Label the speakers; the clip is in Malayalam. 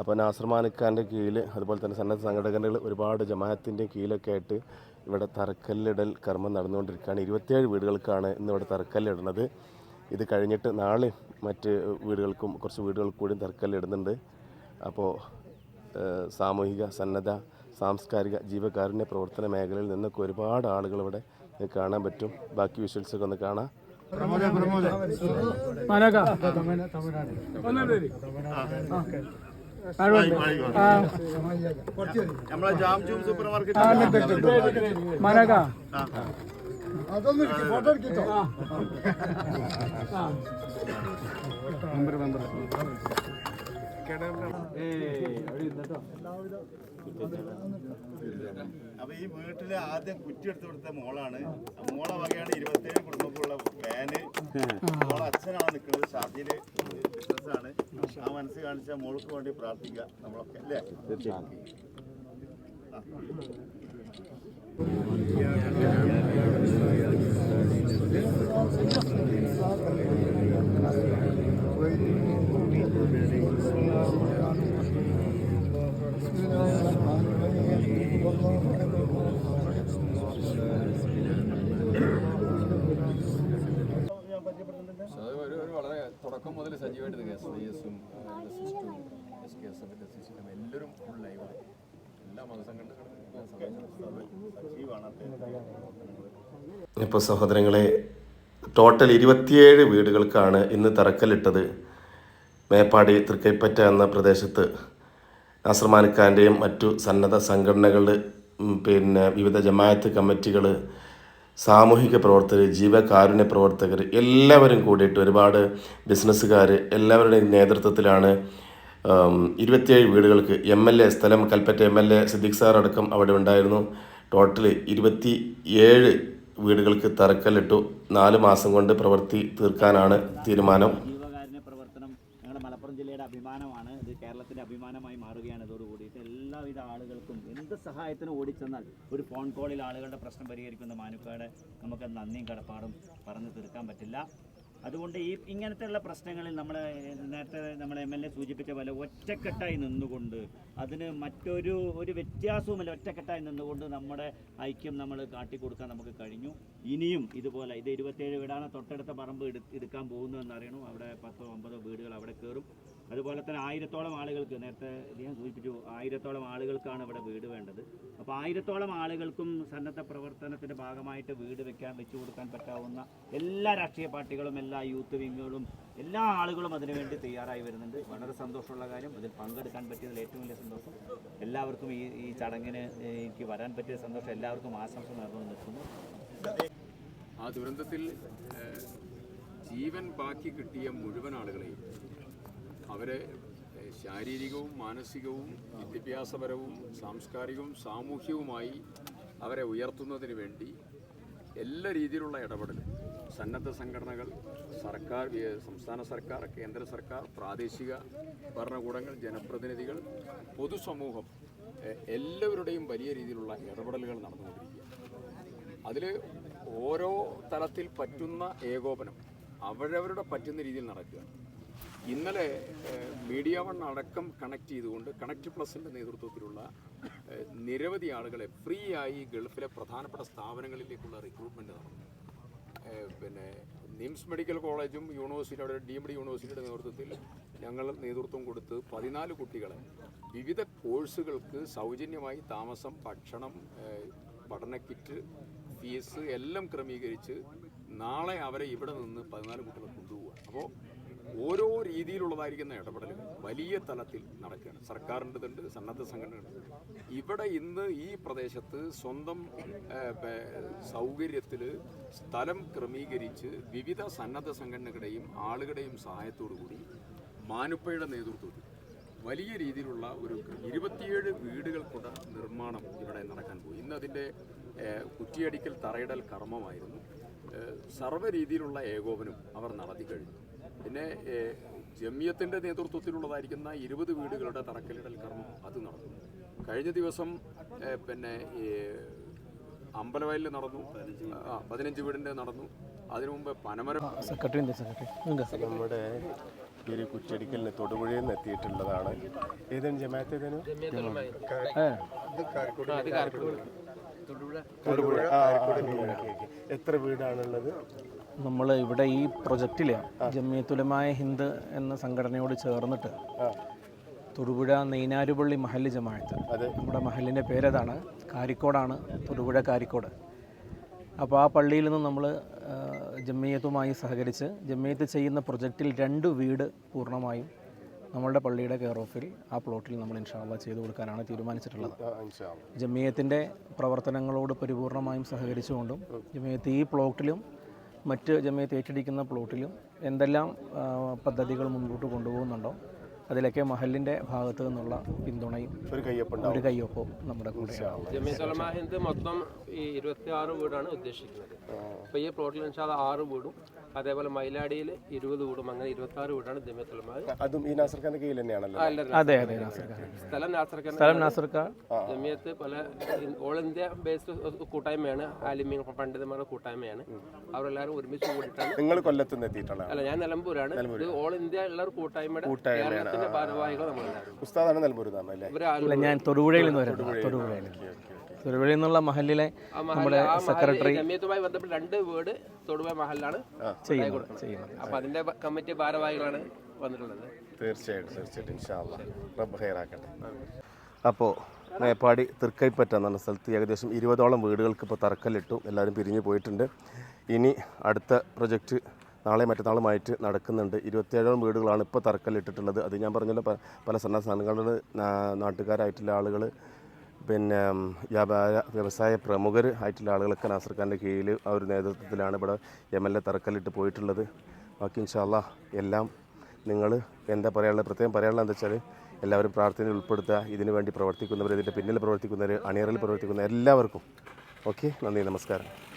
Speaker 1: അപ്പോൾ നാസർ മാനിക്കാന്റെ കീഴിൽ അതുപോലെ തന്നെ സന്നദ്ധ സംഘടനകൾ ഒരുപാട് ജമാഅത്തിന്റെ കീഴിലൊക്കെ ആയിട്ട് ഇവിടെ തറക്കല്ലിടൽ കർമ്മം നടന്നുകൊണ്ടിരിക്കുകയാണ്. ഇരുപത്തിയേഴ് വീടുകൾക്കാണ് ഇന്ന് ഇവിടെ തറക്കല്ലിടുന്നത്. ഇത് കഴിഞ്ഞിട്ട് നാളെ മറ്റ് വീടുകൾക്കും കുറച്ച് വീടുകൾക്ക് കൂടി തറക്കല്ലിടുന്നുണ്ട്. അപ്പോൾ സാമൂഹിക സന്നദ്ധ സാംസ്കാരിക ജീവകാരുണ്യ പ്രവർത്തന മേഖലയിൽ നിന്നൊക്കെ ഒരുപാട് ആളുകൾ ഇവിടെ കാണാൻ പറ്റും. ബാക്കി വിഷ്വൽസൊക്കെ ഒന്ന് കാണാം.
Speaker 2: മനക
Speaker 3: മാർക്കറ്റ്
Speaker 2: മനക
Speaker 3: അപ്പൊ ഈ വീട്ടിലെ ആദ്യം കുറ്റി എടുത്തു കൊടുത്ത മോളാണ്. മോളെ വകയാണ് ഇരുപത്തേഴ് ഫാന് മോളെ അച്ഛനാണ് നിൽക്കുന്നത് ഷാദിയിൽ ബിസിനസ്സാണ് ആ മനസ്സ് കാണിച്ച മോൾക്ക് വേണ്ടി പ്രാർത്ഥിക്കുക നമ്മളൊക്കെ അല്ലേ? ഞാൻ പരിചയപ്പെടുത്തുന്നുണ്ട്
Speaker 4: അത് ഒരു ഒരു വളരെ തുടക്കം മുതൽ സജീവമായിട്ട് എസ് ഐ എസും സിസ്റ്റും എസ് ഫുൾ എല്ലാ മതസംഘടനകളും
Speaker 1: ഇപ്പോൾ സഹോദരങ്ങളെ ടോട്ടൽ ഇരുപത്തിയേഴ് വീടുകൾക്കാണ് ഇന്ന് തറക്കല്ലിട്ടത് മേപ്പാടി തൃക്കൈപ്പറ്റ എന്ന പ്രദേശത്ത്. നാസർമാനിക്കാന്റെയും മറ്റു സന്നദ്ധ സംഘടനകൾ പിന്നെ വിവിധ ജമായത്ത് കമ്മിറ്റികൾ സാമൂഹിക പ്രവർത്തകർ ജീവകാരുണ്യ പ്രവർത്തകർ എല്ലാവരും കൂടിയിട്ട് ഒരുപാട് ബിസിനസ്സുകാർ എല്ലാവരുടെയും നേതൃത്വത്തിലാണ് ഇരുപത്തിയേഴ് വീടുകൾക്ക് എം എൽ എ സ്ഥലം Kalpetta M L A Siddique sir അടക്കം അവിടെ ഉണ്ടായിരുന്നു. ടോട്ടൽ ഇരുപത്തി ഏഴ് വീടുകൾക്ക് തറക്കല്ലിട്ടു. നാല് മാസം കൊണ്ട് പ്രവൃത്തി തീർക്കാനാണ് തീരുമാനം.
Speaker 5: മലപ്പുറം ജില്ലയുടെ അഭിമാനമാണ്. ഇത് കേരളത്തിന്റെ അഭിമാനമായി മാറുകയാണ് ഇതോടുകൂടി കൂടിയിട്ട് എല്ലാവിധ ആളുകൾക്കും എന്ത് സഹായത്തിനും ഓടിച്ചെന്നാൽ ഒരു ഫോൺ കോളിൽ ആളുകളുടെ പ്രശ്നം പരിഹരിക്കുന്ന മാനുക്കാട് നമുക്ക് നന്ദിയും കടപ്പാടും പറഞ്ഞു തീർക്കാൻ പറ്റില്ല. അതുകൊണ്ട് ഈ ഇങ്ങനത്തെയുള്ള പ്രശ്നങ്ങളിൽ നമ്മൾ നേരത്തെ നമ്മൾ എം എൽ എ സൂചിപ്പിച്ച പോലെ ഒറ്റക്കെട്ടായി നിന്നുകൊണ്ട് അതിന് മറ്റൊരു ഒരു വ്യത്യാസവുമില്ല. ഒറ്റക്കെട്ടായി നിന്നുകൊണ്ട് നമ്മുടെ ഐക്യം നമ്മൾ കാട്ടിക്കൊടുക്കാൻ നമുക്ക് കഴിഞ്ഞു. ഇനിയും ഇതുപോലെ ഇത് ഇരുപത്തേഴ് വീടാണ് തൊട്ടടുത്ത പറമ്പ് എടു എടുക്കാൻ പോകുന്നതെന്ന് അറിയണം. അവിടെ പത്തോ ഒമ്പതോ വീടുകൾ അവിടെ കയറും. അതുപോലെ തന്നെ ആയിരത്തോളം ആളുകൾക്ക് നേരത്തെ ഞാൻ സൂചിപ്പിച്ചു ആയിരത്തോളം ആളുകൾക്കാണ് ഇവിടെ വീട് വേണ്ടത്. അപ്പോൾ ആയിരത്തോളം ആളുകൾക്കും സന്നദ്ധ പ്രവർത്തനത്തിന്റെ ഭാഗമായിട്ട് വീട് വെക്കാൻ വെച്ചു കൊടുക്കാൻ പറ്റാവുന്ന എല്ലാ രാഷ്ട്രീയ പാർട്ടികളും എല്ലാ യൂത്ത് വിങ്ങുകളും എല്ലാ ആളുകളും അതിനുവേണ്ടി തയ്യാറായി വരുന്നുണ്ട്. വളരെ സന്തോഷമുള്ള കാര്യം. അതിൽ പങ്കെടുക്കാൻ പറ്റിയതിൽ ഏറ്റവും വലിയ സന്തോഷം. എല്ലാവർക്കും ഈ ഈ ചടങ്ങിന് എനിക്ക് വരാൻ പറ്റിയ സന്തോഷം. എല്ലാവർക്കും ആശംസ നേർന്നു നിൽക്കുന്നു.
Speaker 4: ആ ദുരന്തത്തിൽ ജീവൻ ബാക്കി കിട്ടിയ മുഴുവൻ ആളുകളെയും അവരെ ശാരീരികവും മാനസികവും വിദ്യാഭ്യാസപരവും സാംസ്കാരികവും സാമൂഹ്യവുമായി അവരെ ഉയർത്തുന്നതിന് വേണ്ടി എല്ലാ രീതിയിലുള്ള ഇടപെടലും സന്നദ്ധ സംഘടനകൾ സർക്കാർ സംസ്ഥാന സർക്കാർ കേന്ദ്ര സർക്കാർ പ്രാദേശിക ഭരണകൂടങ്ങൾ ജനപ്രതിനിധികൾ പൊതുസമൂഹം എല്ലാവരുടെയും വലിയ രീതിയിലുള്ള ഇടപെടലുകൾ നടന്നുകൊണ്ടിരിക്കുക അതിൽ ഓരോ തലത്തിൽ പറ്റുന്ന ഏകോപനം അവരവരുടെ പറ്റുന്ന രീതിയിൽ നടക്കുക. ഇന്നലെ മീഡിയ വൺ അടക്കം കണക്ട് ചെയ്തുകൊണ്ട് കണക്ട് പ്ലസിന്റെ നേതൃത്വത്തിലുള്ള നിരവധി ആളുകളെ ഫ്രീ ആയി ഗൾഫിലെ പ്രധാനപ്പെട്ട സ്ഥാപനങ്ങളിലേക്കുള്ള റിക്രൂട്ട്മെന്റ് നടന്നു. പിന്നെ നിംസ് മെഡിക്കൽ കോളേജും യൂണിവേഴ്സിറ്റിയുടെ ഡീംഡ് യൂണിവേഴ്സിറ്റിയുടെ നേതൃത്വത്തിൽ ഞങ്ങൾ നേതൃത്വം കൊടുത്ത് പതിനാല് കുട്ടികളെ വിവിധ കോഴ്സുകൾക്ക് സൗജന്യമായി താമസം ഭക്ഷണം പഠന കിറ്റ് ഫീസ് എല്ലാം ക്രമീകരിച്ച് നാളെ അവരെ ഇവിടെ നിന്ന് പതിനാല് കുട്ടികളെ കൊണ്ടുപോവുക. അപ്പോൾ ഓരോ രീതിയിലുള്ളതായിരിക്കുന്ന ഇടപെടലുകൾ വലിയ തലത്തിൽ നടക്കുകയാണ്. സർക്കാരിന്റെതുണ്ട് സന്നദ്ധ സംഘടനകളുണ്ട് ഇവിടെ ഇന്ന് ഈ പ്രദേശത്ത് സ്വന്തം സൗകര്യത്തിൽ സ്ഥലം ക്രമീകരിച്ച് വിവിധ സന്നദ്ധ സംഘടനകളുടെയും ആളുകളുടെയും സഹായത്തോടു കൂടി മാനുപ്പയുടെ നേതൃത്വത്തിൽ വലിയ രീതിയിലുള്ള ഒരു ഇരുപത്തിയേഴ് വീടുകൾക്കുള്ള നിർമ്മാണം ഇവിടെ നടക്കാൻ പോയി. ഇന്ന് അതിന്റെ കുറ്റിയടിക്കൽ തറയിടൽ കർമ്മമായിരുന്നു. സർവ രീതിയിലുള്ള ഏകോപനം അവർ നടത്തി കഴിഞ്ഞു. പിന്നെ ജമിയത്തിന്റെ നേതൃത്വത്തിലുള്ളതായിരിക്കുന്ന ഇരുപത് വീടുകളുടെ തറക്കല്ലിടൽ കർമ്മം അത് നടന്നു. കഴിഞ്ഞ ദിവസം പിന്നെ ഈ അമ്പലവയലിൽ നടന്നു. ആ പതിനഞ്ച് വീടിന്റെ നടന്നു. അതിനു മുമ്പ് പനമര
Speaker 2: സെക്രട്ടറി
Speaker 1: നമ്മുടെ ഒരു കുറ്റടിക്കലിന് തൊടുപുഴയിൽ നിന്ന് എത്തിയിട്ടുള്ളതാണ്. ഏതാണ് ജമാഅത്ത് ഏതാണ്? എത്ര വീടാണുള്ളത്?
Speaker 2: നമ്മൾ ഇവിടെ ഈ പ്രൊജക്റ്റിൽ ജമ്മിയത്തുലമായ ഹിന്ദ് എന്ന സംഘടനയോട് ചേർന്നിട്ട് തൊടുപുഴ നെയ്നാരുപള്ളി മഹല്ല് ജമാഅത്ത്.
Speaker 1: അതെ.
Speaker 2: നമ്മുടെ മഹലിന്റെ പേരതാണ്. കാരിക്കോടാണ് തൊടുപുഴ കാരിക്കോട്. അപ്പോൾ ആ പള്ളിയിൽ നിന്ന് നമ്മൾ ജമ്മിയത്തുമായി സഹകരിച്ച് ജമ്മിയത്ത് ചെയ്യുന്ന പ്രൊജക്റ്റിൽ രണ്ട് വീട് പൂർണമായും നമ്മളുടെ പള്ളിയുടെ കെയർ ഓഫിൽ ആ പ്ലോട്ടിൽ നമ്മൾ ഇൻഷാള്ള ചെയ്തു കൊടുക്കാനാണ് തീരുമാനിച്ചിട്ടുള്ളത്. ജമിയത്തിന്റെ പ്രവർത്തനങ്ങളോട് പരിപൂർണമായും സഹകരിച്ചുകൊണ്ടും ജമിയത്ത് ഈ പ്ലോട്ടിലും മറ്റ് ജമിയത്ത് ഏറ്റെടുക്കുന്ന പ്ലോട്ടിലും എന്തെല്ലാം പദ്ധതികൾ മുൻപോട്ട് കൊണ്ടുപോകുന്നുണ്ടോ അതിലൊക്കെ മഹലിന്റെ ഭാഗത്തു നിന്നുള്ള പിന്തുണയും
Speaker 1: ഒരു കയ്യൊപ്പം
Speaker 2: ഒരു കയ്യൊപ്പവും നമ്മുടെ
Speaker 6: കൂടെ മൊത്തം ഈ ഇരുപത്തി ആറ് വീടാണ് ഉദ്ദേശിക്കുന്നത്. അപ്പോൾ ഈ പ്ലോട്ടിൽ ആറ് വീടും അതേപോലെ മയിലാടിയിൽ ഇരുപത് വീടും അങ്ങനെ ഇരുപത്തി ആറ് വീടാണ് ജമീത്തുലമ
Speaker 1: അതും ഈ നാസർ ഖാന്റെ കീഴിൽ തന്നെയാണല്ലോ.
Speaker 2: അതെ അതെ നാസർ ഖാൻ
Speaker 6: സ്ഥലം
Speaker 2: സ്ഥലം നാസർ ഖാൻ
Speaker 6: ജമിയത്ത് പല ഓൾ ഇന്ത്യ ബേസ്ഡ് കൂട്ടായ്മയാണ്. ആലിമ്യ പണ്ഡിതന്മാരുടെ കൂട്ടായ്മയാണ്. അവരെല്ലാവരും ഒരുമിച്ച് കൂടിയിട്ടാണ്.
Speaker 1: നിങ്ങൾ കൊല്ലത്തു എത്തിയിട്ടുള്ളതാണ്
Speaker 6: അല്ല ഞാൻ നിലമ്പൂരാണ്. ഇത് ഓൾ ഇന്ത്യ ഉള്ള ഒരു കൂട്ടായ്മയുടെ
Speaker 1: കൂട്ടായ്മയാണ്.
Speaker 6: കേരളത്തിന്റെ ഭാരവാഹികൾ നമ്മളെല്ലാവരും.
Speaker 1: ഉസ്താദാണ് നിലമ്പൂർ അല്ലേ?
Speaker 2: ഞാൻ തൊടുപുഴയിൽ നിന്ന് വരുന്നത് തൊടുപുഴയിൽ തൊടുപുഴയിൽ നിന്നുള്ള മഹലിലെ നമ്മുടെ സെക്രട്ടറി
Speaker 6: രമ്യത്തുമായി ബന്ധപ്പെട്ട് രണ്ട് വീട് തൊടുവ മഹലിലാണ്. അപ്പൊ അതിന്റെ കമ്മിറ്റി ഭാരവാഹികളാണ് വന്നിട്ടുള്ളത്.
Speaker 1: തീർച്ചയായിട്ടും തീർച്ചയായിട്ടും. റബ്ബ് ഹൈറാക്കട്ടെ. അപ്പോൾ മേപ്പാടി തൃക്കൈപ്പറ്റ എന്ന സ്ഥലത്ത് ഏകദേശം ഇരുപതോളം വീടുകൾക്ക് ഇപ്പോൾ തറക്കല്ലിട്ടു. എല്ലാവരും പിരിഞ്ഞു പോയിട്ടുണ്ട്. ഇനി അടുത്ത പ്രൊജക്റ്റ് നാളെ മറ്റന്നാളുമായിട്ട് നടക്കുന്നുണ്ട്. ഇരുപത്തിയേഴോളം വീടുകളാണ് ഇപ്പോൾ തറക്കല്ലിട്ടിട്ടുള്ളത്. അത് ഞാൻ പറഞ്ഞല്ലോ പല സന്നദ്ധ സംഘടനകൾ നാട്ടുകാരായിട്ടുള്ള ആളുകൾ പിന്നെ വ്യാപാര വ്യവസായ പ്രമുഖർ ആയിട്ടുള്ള ആളുകളൊക്കെ നാസർ ഖാന്റെ കീഴിൽ ആ ഒരു നേതൃത്വത്തിലാണ് ഇവിടെ എം എൽ എ തറക്കല്ലിട്ട് പോയിട്ടുള്ളത്. ബാക്കി ഇൻഷാല്ല എല്ലാം നിങ്ങൾ എന്താ പറയാനുള്ളത്? പ്രത്യേകം പറയാനുള്ളത് എന്താ വെച്ചാൽ എല്ലാവരും പ്രാർത്ഥനയിൽ ഉൾപ്പെടുത്തുക. ഇതിനു വേണ്ടി പ്രവർത്തിക്കുന്നവർ ഇതിന്റെ പിന്നിൽ പ്രവർത്തിക്കുന്നവർ അണിയറിൽ പ്രവർത്തിക്കുന്ന എല്ലാവർക്കും. ഓക്കെ? നന്ദി. നമസ്കാരം.